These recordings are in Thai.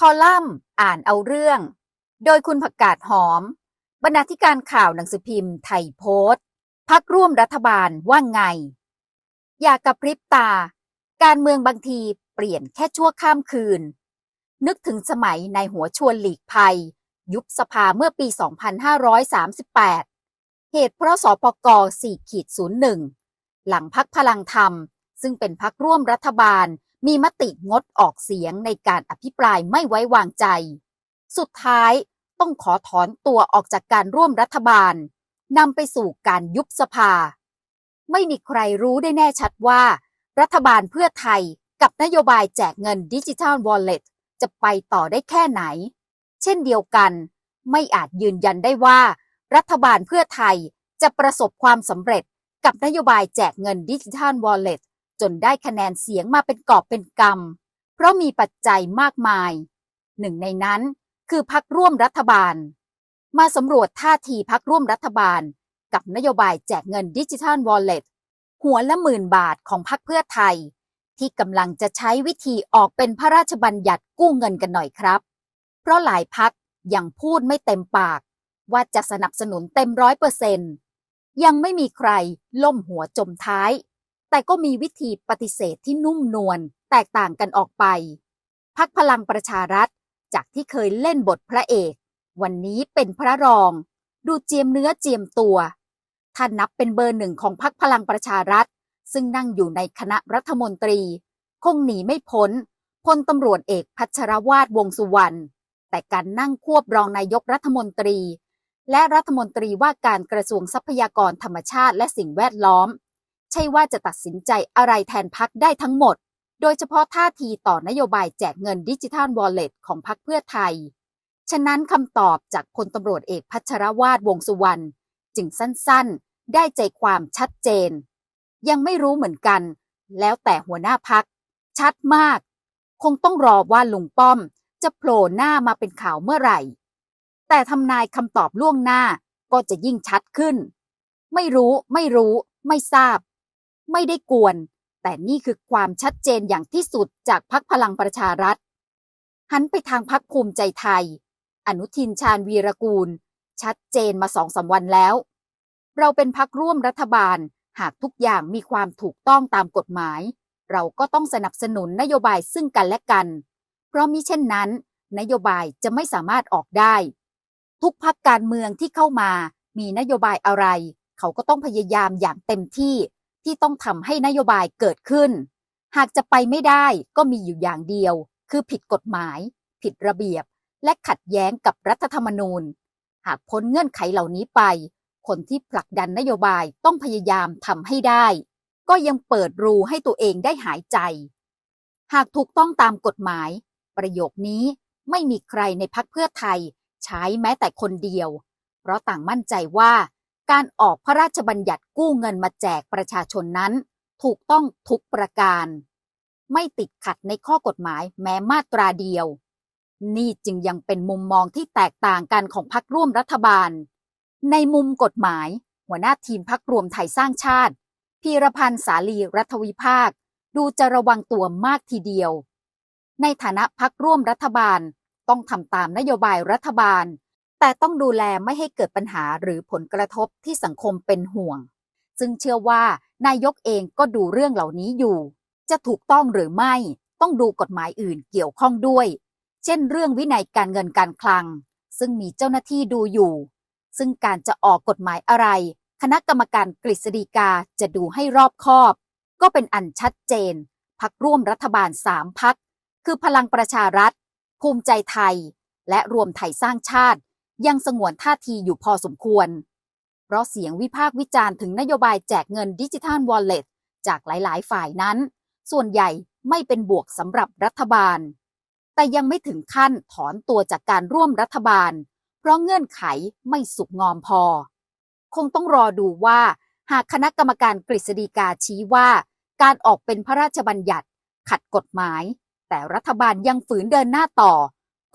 คอลัมน์อ่านเอาเรื่อง โดยคุณผักกาดหอม บรรณาธิการข่าวหนังสือพิมพ์ไทยโพสต์พักร่วมรัฐบาลว่าไง อย่ากกระพริบตา การเมืองบางทีเปลี่ยนแค่ชั่วข้ามคืน นึกถึงสมัยในหัวชวนหลีกภัย ยุบสภาเมื่อปี 2538 เหตุเพราะสปก4ขีด01 หลังพักพลังธรรม ซึ่งเป็นพักร่วมรัฐบาล มีมติงดออกเสียงในการอภิปรายไม่ไว้วางใจ สุดท้ายต้องขอถอนตัวออกจากการร่วมรัฐบาลนำไปสู่การยุบสภา ไม่มีใครรู้ได้แน่ชัดว่า รัฐบาลเพื่อไทยกับนโยบายแจกเงินดิจิทัลวอลเล็ตจะไปต่อได้แค่ไหน เช่นเดียวกัน ไม่อาจยืนยันได้ว่า รัฐบาลเพื่อไทยจะประสบความสำเร็จกับนโยบายแจกเงินดิจิทัลวอลเล็ต จนได้คะแนนเสียงมาเป็นกอบเป็นกำ เพราะมีปัจจัยมากมาย หนึ่งในนั้นคือพักร่วมรัฐบาล มาสำรวจท่าทีพักร่วมรัฐบาล กับนโยบายแจกเงินดิจิทัลวอลเล็ตหัวละหมื่นบาทของพักเพื่อไทย ที่กำลังจะใช้วิธีออกเป็นพระราชบัญญัติกู้เงินกันหน่อยครับ เพราะหลายพักยังพูดไม่เต็มปาก ว่าจะสนับสนุนเต็มร้อยเปอร์เซ็นต์ยังไม่มีใครล่มหัวจมท้าย แต่ก็มีวิธีปฏิเสธที่นุ่มนวลแตกต่างกันออกไป พักพลังประชารัฐจากที่เคยเล่นบทพระเอก วันนี้เป็นพระรอง ดูเจียมเนื้อเจียมตัวท่านนับเป็นเบอร์หนึ่งของพักพลังประชารัฐ ซึ่งนั่งอยู่ในคณะรัฐมนตรี คงหนีไม่พ้นพลตำรวจเอกพัชรวาดวงสุวรรณแต่การนั่งควบรองนายกรัฐมนตรี และรัฐมนตรีว่าการกระทรวงทรัพยากรธรรมชาติและสิ่งแวดล้อม ใช่ว่าจะตัดสินใจอะไรแทนพักได้ทั้งหมด โดยเฉพาะท่าทีต่อนโยบายแจกเงินดิจิทัลวอลเล็ตของพักเพื่อไทย ฉะนั้นคำตอบจากพลตำรวจเอกพัชรวาดวงสุวรรณจึงสั้นๆ ได้ใจความชัดเจน ยังไม่รู้เหมือนกัน แล้วแต่หัวหน้าพัก ชัดมาก คงต้องรอว่าลุงป้อม จะโผล่หน้ามาเป็นข่าวเมื่อไหร่ แต่ทำนายคำตอบล่วงหน้าก็จะยิ่งชัดขึ้น ไม่รู้ไม่รู้ ไม่ทราบ ไม่ได้กวน แต่นี่คือความชัดเจนอย่างที่สุดจากพักพลังประชารัฐ หันไปทางพักภูมิใจไทย อนุทินชาญวีรกูล ชัดเจนมาสองสาวันแล้ว เราเป็นพักร่วมรัฐบาล หากทุกอย่างมีความถูกต้องตามกฎหมาย เราก็ต้องสนับสนุนนโยบายซึ่งกันและกัน เพราะมิเช่นนั้น นโยบายจะไม่สามารถออกได้ ทุกพักการเมืองที่เข้ามามีนโยบายอะไร เขาก็ต้องพยายามอย่างเต็มที่ ที่ต้องทำให้นโยบายเกิดขึ้น หากจะไปไม่ได้ก็มีอยู่อย่างเดียว คือผิดกฎหมาย ผิดระเบียบ และขัดแย้งกับรัฐธรรมนูญ หากพ้นเงื่อนไขเหล่านี้ไป คนที่ผลักดันนโยบายต้องพยายามทำให้ได้ ก็ยังเปิดรูให้ตัวเองได้หายใจ หากถูกต้องตามกฎหมาย ประโยคนี้ไม่มีใครในพักเพื่อไทย ใช้แม้แต่คนเดียว เพราะต่างมั่นใจว่า การออกพระราชบัญญัติกู้เงินมาแจกประชาชนนั้น ถูกต้องทุกประการ ไม่ติดขัดในข้อกฎหมายแม้มาตราเดียว นี่จึงยังเป็นมุมมองที่แตกต่างกันของพักร่วมรัฐบาล ในมุมกฎหมาย หัวหน้าทีมพักรวมไทยสร้างชาติพีรพันธ์สาลีรัฐวิภาค ดูจะระวังตัวมากทีเดียว ในฐานะพักร่วมรัฐบาลต้องทำตามนโยบายรัฐบาล แต่ต้องดูแลไม่ให้เกิดปัญหาหรือผลกระทบที่สังคมเป็นห่วง ซึ่งเชื่อว่านายกเองก็ดูเรื่องเหล่านี้อยู่ จะถูกต้องหรือไม่ต้องดูกฎหมายอื่นเกี่ยวข้องด้วย เช่น เรื่องวินัยการเงินการคลัง ซึ่งมีเจ้าหน้าที่ดูอยู่ ซึ่งการจะออกกฎหมายอะไร คณะกรรมการกฤษฎีกาจะดูให้รอบคอบ ก็เป็นอันชัดเจนพักร่วมรัฐบาลสามพักคือพลังประชารัฐ ภูมิใจไทย และรวมไทยสร้างชาติ ยังสงวนท่าทีอยู่พอสมควร เพราะเสียงวิพากษ์วิจารณ์ถึงนโยบายแจกเงินดิจิทัลวอลเล็ตจากหลาย ๆ ฝ่ายนั้น ส่วนใหญ่ไม่เป็นบวกสำหรับรัฐบาล แต่ยังไม่ถึงขั้นถอนตัวจากการร่วมรัฐบาล เพราะเงื่อนไขไม่สุกงอมพอ คงต้องรอดูว่า หากคณะกรรมการกฤษฎีกาชี้ว่า การออกเป็นพระราชบัญญัติขัดกฎหมาย แต่รัฐบาลยังฝืนเดินหน้าต่อ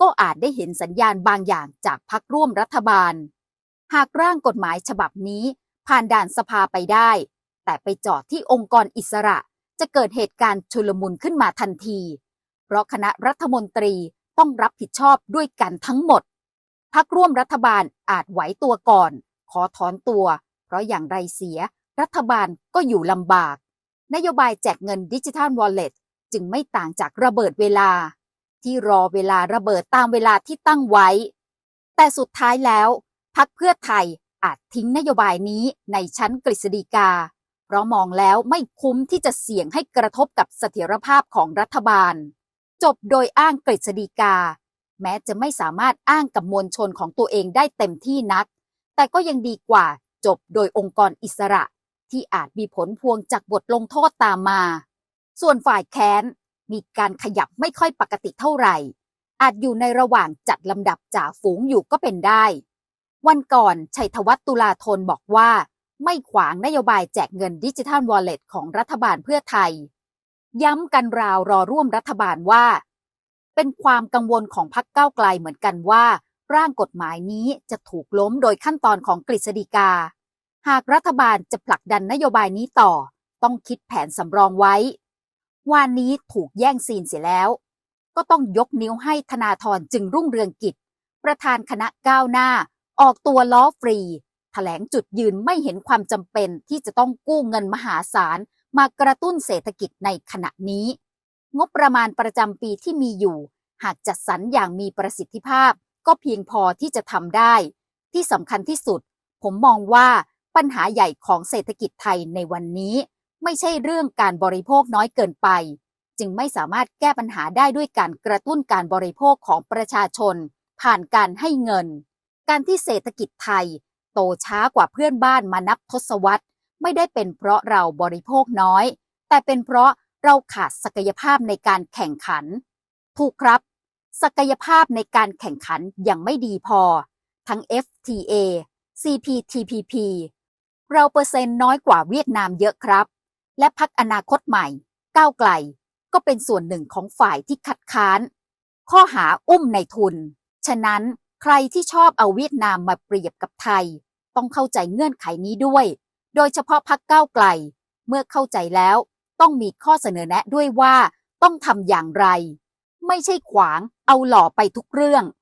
ก็อาจได้เห็นสัญญาณบางอย่างจากพักร่วมรัฐบาล หากร่างกฎหมายฉบับนี้ผ่านด่านสภาไปได้ แต่ไปจอดที่องค์กรอิสระ จะเกิดเหตุการณ์ชุลมุนขึ้นมาทันที เพราะคณะรัฐมนตรีต้องรับผิดชอบด้วยกันทั้งหมด พักร่วมรัฐบาลอาจไหวตัวก่อน ขอถอนตัว เพราะอย่างไรเสีย รัฐบาลก็อยู่ลำบาก นโยบายแจกเงินดิจิทัลวอลเล็ตจึงไม่ต่างจากระเบิดเวลา ที่รอเวลาระเบิดตามเวลาที่ตั้งไว้ แต่สุดท้ายแล้วพักเพื่อไทยอาจทิ้งนโยบายนี้ในชั้นกฤษฎีกา เพราะมองแล้วไม่คุ้มที่จะเสี่ยงให้กระทบกับเสถียรภาพของรัฐบาล จบโดยอ้างกฤษฎีกา แม้จะไม่สามารถอ้างกับมวลชนของตัวเองได้เต็มที่นัก แต่ก็ยังดีกว่าจบโดยองค์กรอิสระ ที่อาจมีผลพวงจากบทลงโทษตามมา ส่วนฝ่ายแค้น มีการขยับไม่ค่อยปกติเท่าไหร่ อาจอยู่ในระหว่างจัดลำดับจ่าฝูงอยู่ก็เป็นได้ วันก่อนชัยธวัฒน์ตุลาธนบอกว่า ไม่ขวางนโยบายแจกเงินดิจิทัลวอลเล็ตของรัฐบาลเพื่อไทย ย้ำกันราวรอร่วมรัฐบาลว่า เป็นความกังวลของพรรคก้าไกลเหมือนกันว่า ร่างกฎหมายนี้จะถูกล้มโดยขั้นตอนของกฤษฎีกา หากรัฐบาลจะผลักดันนโยบายนี้ต่อ ต้องคิดแผนสำรองไว้ วานนี้ถูกแย่งซีนเสียแล้ว ก็ต้องยกนิ้วให้ธนาธรจึงรุ่งเรืองกิจ ประธานคณะก้าวหน้า ออกตัวล้อฟรีแถลงจุดยืนไม่เห็นความจำเป็นที่จะต้องกู้เงินมหาศาลมากระตุ้นเศรษฐกิจในขณะนี้ งบประมาณประจำปีที่มีอยู่ หากจัดสรรอย่างมีประสิทธิภาพ ก็เพียงพอที่จะทำได้ ที่สำคัญที่สุด ผมมองว่าปัญหาใหญ่ของเศรษฐกิจไทยในวันนี้ ไม่ใช่เรื่องการบริโภคน้อยเกินไป จึงไม่สามารถแก้ปัญหาได้ด้วยการกระตุ้นการบริโภคของประชาชน ผ่านการให้เงิน การที่เศรษฐกิจไทย โตช้ากว่าเพื่อนบ้านมานับทศวรรษ ไม่ได้เป็นเพราะเราบริโภคน้อย แต่เป็นเพราะเราขาดศักยภาพในการแข่งขัน ถูกครับ ศักยภาพในการแข่งขันยังไม่ดีพอ ทั้ง FTA CPTPP เราเปอร์เซ็นต์น้อยกว่าเวียดนามเยอะครับ และพักอนาคตใหม่ ก้าวไกล ก็เป็นส่วนหนึ่งของฝ่ายที่คัดค้าน ข้อหาอุ้มในทุน ฉะนั้นใครที่ชอบเอาเวียดนามมาเปรียบกับไทย ต้องเข้าใจเงื่อนไขนี้ด้วย โดยเฉพาะพักก้าวไกล เมื่อเข้าใจแล้ว ต้องมีข้อเสนอแนะด้วยว่าต้องทำอย่างไร ไม่ใช่ขวางเอาหล่อไปทุกเรื่อง